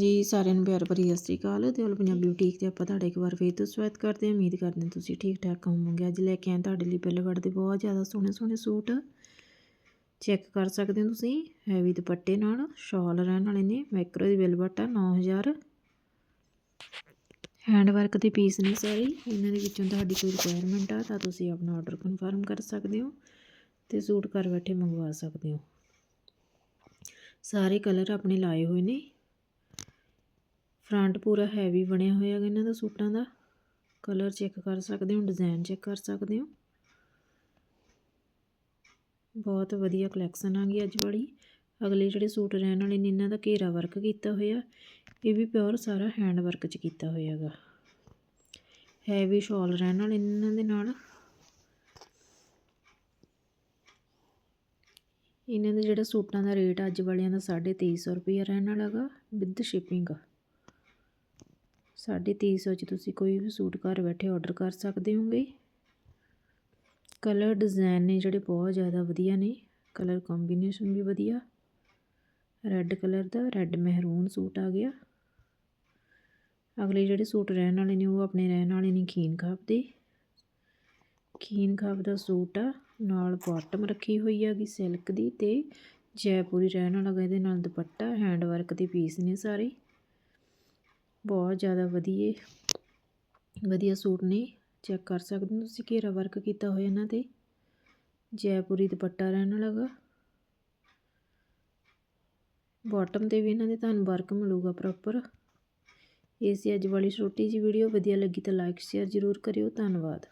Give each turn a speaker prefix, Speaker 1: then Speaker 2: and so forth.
Speaker 1: ਜੀ, ਸਾਰਿਆਂ ਨੂੰ ਪਿਆਰ ਭਰੀ ਸਤਿ ਸ਼੍ਰੀ ਅਕਾਲ। ਤੇ ਔਲ ਪੰਜਾਬੀ ਬੁਟੀਕ ਤੇ ਆਪਾਂ ਤੁਹਾਡੇ ਇੱਕ ਵਾਰ ਫੇਰ ਤੋਂ ਸਵਾਗਤ ਕਰਦੇ ਹਾਂ। ਉਮੀਦ ਕਰਦੇ ਹਾਂ ਤੁਸੀਂ ਠੀਕ ਠਾਕ ਹੋਵੋਗੇ। ਅੱਜ ਲੈ ਕੇ ਆਏ ਤੁਹਾਡੇ ਲਈ ਬਿਲਵੜ ਦੇ ਬਹੁਤ ਜ਼ਿਆਦਾ ਸੋਹਣੇ ਸੋਹਣੇ ਸੂਟ। ਚੈੱਕ ਕਰ ਸਕਦੇ ਹੋ ਤੁਸੀਂ। ਹੈਵੀ ਦੁਪੱਟੇ ਨਾਲ, ਸ਼ਾਲ ਰਹਿਣ ਵਾਲੇ ਨੇ ਮੈਕਰੋ ਦੀ ਬਿਲਵਟ ਆ 9000 ਹੈਂਡ ਵਰਕ ਦੇ ਪੀਸ ਨੇ ਸਾਰੇ। ਇਹਨਾਂ ਦੇ ਵਿੱਚੋਂ ਤੁਹਾਡੀ ਕੋਈ ਰਿਕੁਆਇਰਮੈਂਟ ਆ, ਤਾਂ ਤੁਸੀਂ ਆਪਣਾ ਆਰਡਰ ਕਨਫਰਮ ਕਰ ਸਕਦੇ ਹੋ ਤੇ ਸੂਟ ਘਰ ਬੈਠੇ ਮੰਗਵਾ ਸਕਦੇ ਹੋ। ਸਾਰੇ ਕਲਰ ਆਪਣੇ ਲਾਏ ਹੋਏ ਨੇ। ਫਰੰਟ ਪੂਰਾ ਹੈਵੀ ਬਣਿਆ ਹੋਇਆ ਹੈ ਇਹਨਾਂ ਦਾ ਸੂਟਾਂ ਦਾ। ਕਲਰ ਚੈੱਕ ਕਰ ਸਕਦੇ ਹੋ ਡਿਜ਼ਾਈਨ ਚੈੱਕ ਕਰ ਸਕਦੇ ਹੋ। ਬਹੁਤ ਵਧੀਆ ਕਲੈਕਸ਼ਨ ਆ ਗਈ ਅੱਜ ਵਾਲੀ। ਅਗਲੇ ਜਿਹੜੇ ਸੂਟ ਰਹਿਣ ਵਾਲੇ ਨੇ, ਇਹਨਾਂ ਦਾ ਘੇਰਾ ਵਰਕ ਕੀਤਾ ਹੋਇਆ। ਇਹ ਵੀ ਪਿਓਰ ਸਾਰਾ ਹੈਂਡ ਵਰਕ 'ਚ ਕੀਤਾ ਹੋਇਆ ਹੈਗਾ। ਹੈਵੀ ਸ਼ਾਲ ਰਹਿਣ ਵਾਲੇ ਇਹਨਾਂ ਦੇ ਨਾਲ। ਇਹਨਾਂ ਦੇ ਜਿਹੜਾ ਸੂਟਾਂ ਦਾ ਰੇਟ ਅੱਜ ਵਾਲਿਆਂ ਦਾ 2350 ਰੁਪਏ ਰਹਿਣ ਵਾਲਾ ਹੈਗਾ ਵਿਦ ਸ਼ਿਪਿੰਗ ਸਾਢੇ ਤੀਹ ਸੌ 'ਚ ਤੁਸੀਂ ਕੋਈ ਵੀ ਸੂਟ ਘਰ ਬੈਠੇ ਆਰਡਰ ਕਰ ਸਕਦੇ ਹੋਗੇ। ਕਲਰ ਡਿਜ਼ਾਈਨ ਨੇ ਜਿਹੜੇ ਬਹੁਤ ਜ਼ਿਆਦਾ ਵਧੀਆ ਨੇ ਕਲਰ ਕੰਬੀਨੇਸ਼ਨ ਵੀ ਵਧੀਆ। ਰੈੱਡ ਕਲਰ ਦਾ ਰੈੱਡ ਮਹਿਰੂਨ ਸੂਟ ਆ ਗਿਆ। ਅਗਲੇ ਜਿਹੜੇ ਸੂਟ ਰਹਿਣ ਵਾਲੇ ਨੇ ਉਹ ਆਪਣੇ ਰਹਿਣ ਵਾਲੇ ਨੇ ਖੀਨ ਖਾਪ ਦੇ। ਖੀਨ ਖਾਪ ਦਾ ਸੂਟ ਆ, ਨਾਲ ਬਾਟਮ ਰੱਖੀ ਹੋਈ ਹੈਗੀ ਸਿਲਕ ਦੀ ਤੇ ਜੈਪੁਰੀ ਰਹਿਣ ਵਾਲਾ ਇਹਦੇ ਨਾਲ ਦੁਪੱਟਾ ਹੈਂਡ ਵਰਕ ਦੇ ਪੀਸ ਨੇ ਸਾਰੇ। ਬਹੁਤ ਜ਼ਿਆਦਾ ਵਧੀਆ ਵਧੀਆ ਸੂਟ ਨੇ, ਚੈੱਕ ਕਰ ਸਕਦੇ ਹੋ ਤੁਸੀਂ ਘੇਰਾ ਵਰਕ ਕੀਤਾ ਹੋਇਆ ਇਹਨਾਂ ਤੇ। ਜੈਪੁਰੀ ਦੁਪੱਟਾ ਰਹਿਣ ਵਾਲਾ ਬਾਟਮ ਤੇ ਵੀ ਇਹਨਾਂ ਦੇ ਤੁਹਾਨੂੰ ਵਰਕ ਮਿਲੂਗਾ ਪ੍ਰੋਪਰ ਇਹ ਸੀ ਅੱਜ ਵਾਲੀ ਛੋਟੀ ਜੀ ਵੀਡੀਓ ਵਧੀਆ ਲੱਗੀ ਤਾਂ ਲਾਈਕ ਸ਼ੇਅਰ ਜ਼ਰੂਰ ਕਰਿਓ। ਧੰਨਵਾਦ।